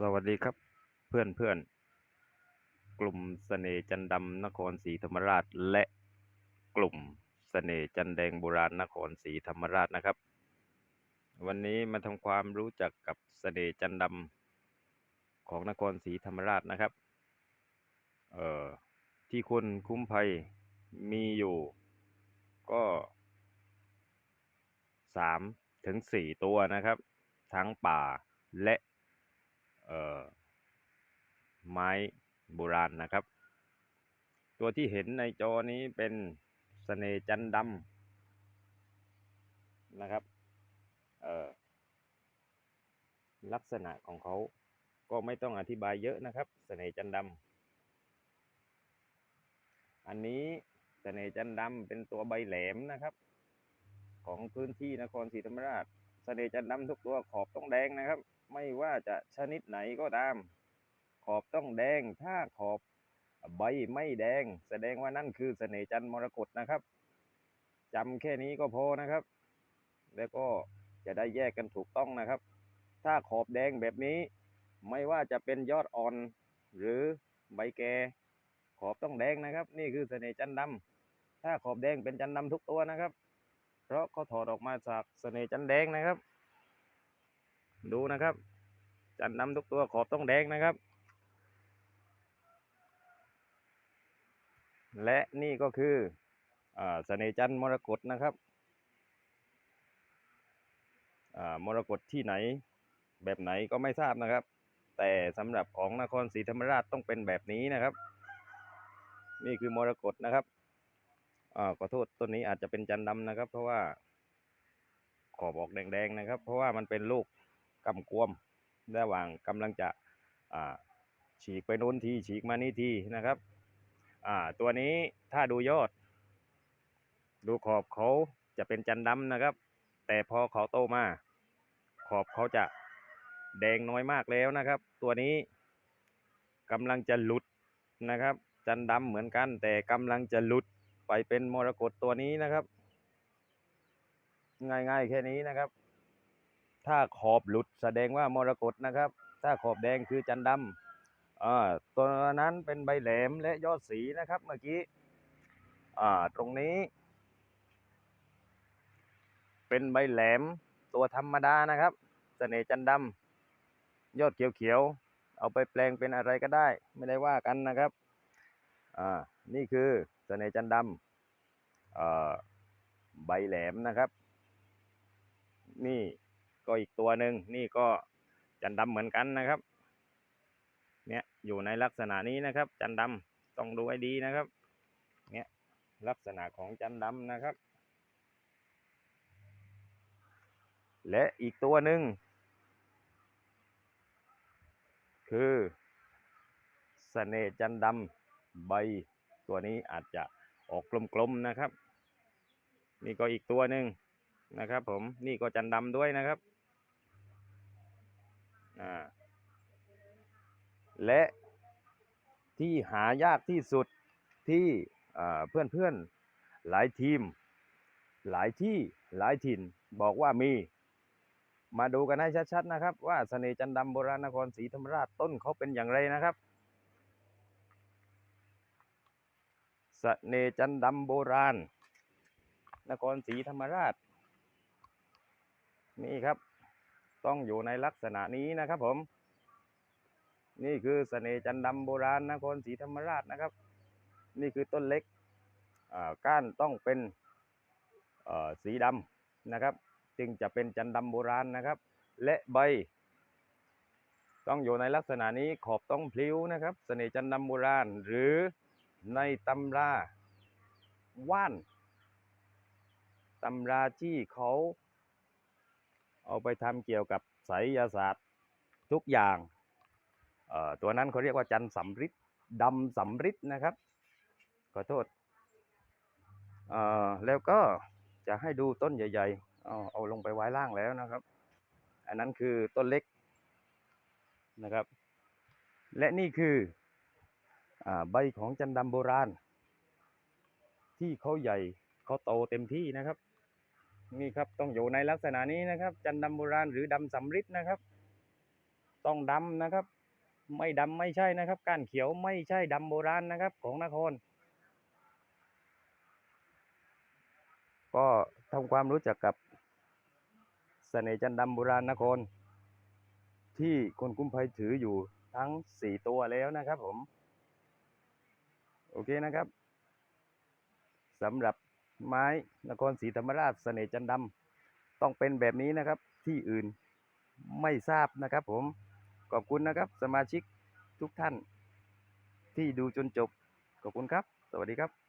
สวัสดีครับเพื่อนเพื่อนกลุ่มเสน่จันดำนครศรีธรรมราช และกลุ่มเสน่จันแดงโบราณนครศรีธรรมราชนะครับ วันนี้มาทำความรู้จักกับเสน่จันดำของนครศรีธรรมราชนะครับเอ่อที่คุณคุ้มภัยมีอยู่ ก็สามถึงสี่ตัวนะครับ ทั้งป่าและ ไม้โบราณนะครับ ตัวที่เห็นในจอนี้เป็นเสน่จันดำนะครับลักษณะของเขาก็ไม่ต้องอธิบายเยอะนะครับเสน่จันดำอันนี้เสน่จันดำเป็นตัวใบแหลมนะครับ ของพื้นที่นครศรีธรรมราชเสน่จันดำทุกตัวขอบต้องแดงนะครับ ไม่ว่าจะชนิดไหนก็ตาม ขอบต้องแดงถ้าขอบใบไม่แดง แสดงว่านั่นคือเสน่ห์จันทร์มรกตนะครับจำแค่นี้ก็พอนะครับ แล้วก็จะได้แยกกันถูกต้องนะครับ ถ้าขอบแดงแบบนี้ ไม่ว่าจะเป็นยอดอ่อน หรือใบแก่ขอบต้องแดงนะครับ นี่คือเสน่ห์จันทร์ดำถ้าขอบแดงเป็นจันทร์ดำทุกตัวนะครับ เพราะเขาถอดออกมาจากเสน่ห์จันทร์แดงนะครับ ดูนะครับ จันทร์ดำทุกตัวขอบต้องแดงนะครับ และนี่ก็คืออเสน่จันมรกตนะครับมรกตที่ไหนแบบไหนก็ไม่ทราบนะครับ แต่สำหรับของนครศรีธรรมราชต้องเป็นแบบนี้นะครับ นี่คือมรกตนะครับอ่าขอโทษต้นนี้อาจจะเป็นจันดำนะครับ เพราะว่าขอบออกแดงๆนะครับ เพราะว่ามันเป็นลูก กำกวมระหว่างกำลังจะฉีกไปโน้นทีฉีกมานี่ทีนะครับตัวนี้ถ้าดูยอด ดูขอบเขาจะเป็นจันทร์ดำนะครับ แต่พอเขาโตมา ขอบเขาจะแดงน้อยมากแล้วนะครับ ตัวนี้กำลังจะหลุดนะครับ จันทร์ดำเหมือนกัน แต่กำลังจะหลุดไปเป็นมรกตตัวนี้นะครับ ง่ายๆแค่นี้นะครับ ถ้าขอบหลุดแสดงว่ามรกตนะครับ ถ้าขอบแดงคือจันดำอ่าตัวนั้นเป็นใบแหลมและยอดสีนะครับเมื่อกี้อ่าตรงนี้ เป็นใบแหลมตัวธรรมดานะครับเสน่ห์จันดำยอดเขียวๆเอาไปแปลงเป็นอะไรก็ได้ ไม่ได้ว่ากันนะครับอ่านี่คือเสน่ห์จันดำอ่อใบแหลมนะครับ นี่ ก็อีกตัวหนึ่งนี่ก็จันทร์ดำเหมือนกันนะครับ เนี่ยอยู่ในลักษณะนี้นะครับ จันทร์ดำต้องดูให้ดีนะครับ เนี่ยลักษณะของจันทร์ดำนะครับ และอีกตัวหนึ่งคือเสน่จันทร์ดำใบตัวนี้อาจจะออกกลมๆนะครับ นี่ก็อีกตัวหนึ่งนะครับ ผมนี่ก็จันทร์ดำด้วยนะครับ และที่หายากที่สุดที่เพื่อนๆหลายทีม หลายที่หลายถิ่นบอกว่ามี มาดูกันให้ชัดๆนะครับ ว่าเสน่จันดำโบราณนครศรีธรรมราชต้นเขาเป็นอย่างไรนะครับเสน่จันดำโบราณ นครศรีธรรมราช นี่ครับ ต้องอยู่ในลักษณะนี้นะครับผม นี่คือเสน่ห์จันทร์ดำโบราณนครศรีธรรมราชนะครับ นี่คือต้นเล็กอ่าก้านต้องเป็นอ่อสีดำนะครับ จึงจะเป็นจันทร์ดำโบราณนะครับ และใบ ต้องอยู่ในลักษณะนี้ขอบต้องพลิ้วนะครับเสน่ห์จันทร์ดำโบราณ หรือในตำราว่านตำราที่เขา เอาไปทำเกี่ยวกับไสยศาสตร์ทุกอย่าง ตัวนั้นเขาเรียกว่าจันทร์สำริดดำสำริดนะครับ ขอโทษ แล้วก็จะให้ดูต้นใหญ่ๆ เอาเอาลงไปไว้ล่างแล้วนะครับ อันนั้นคือต้นเล็กนะครับ และนี่คืออใบของจันทร์ดำโบราณ ที่เขาใหญ่เขาโตเต็มที่นะครับ นี่ครับต้องอยู่ในลักษณะนี้นะครับ จันทร์ดำโบราณหรือดำสำริดนะครับ ต้องดำนะครับ ไม่ดำไม่ใช่นะครับก้านเขียวไม่ใช่ดำโบราณนะครับของนคร ก็ทำความรู้จักกับเสน่ห์จันทร์ดำโบราณนคร ที่คนกุ้มภัยถืออยู่ทั้งสี่ตัวแล้วนะครับผม โอเคนะครับสำหรับ ไม้นครศรีธรรมราชเสน่ห์จันทร์ดำต้องเป็นแบบนี้นะครับ ที่อื่นไม่ทราบนะครับผมขอบคุณนะครับ สมาชิกทุกท่าน ที่ดูจนจบขอบคุณครับ สวัสดีครับ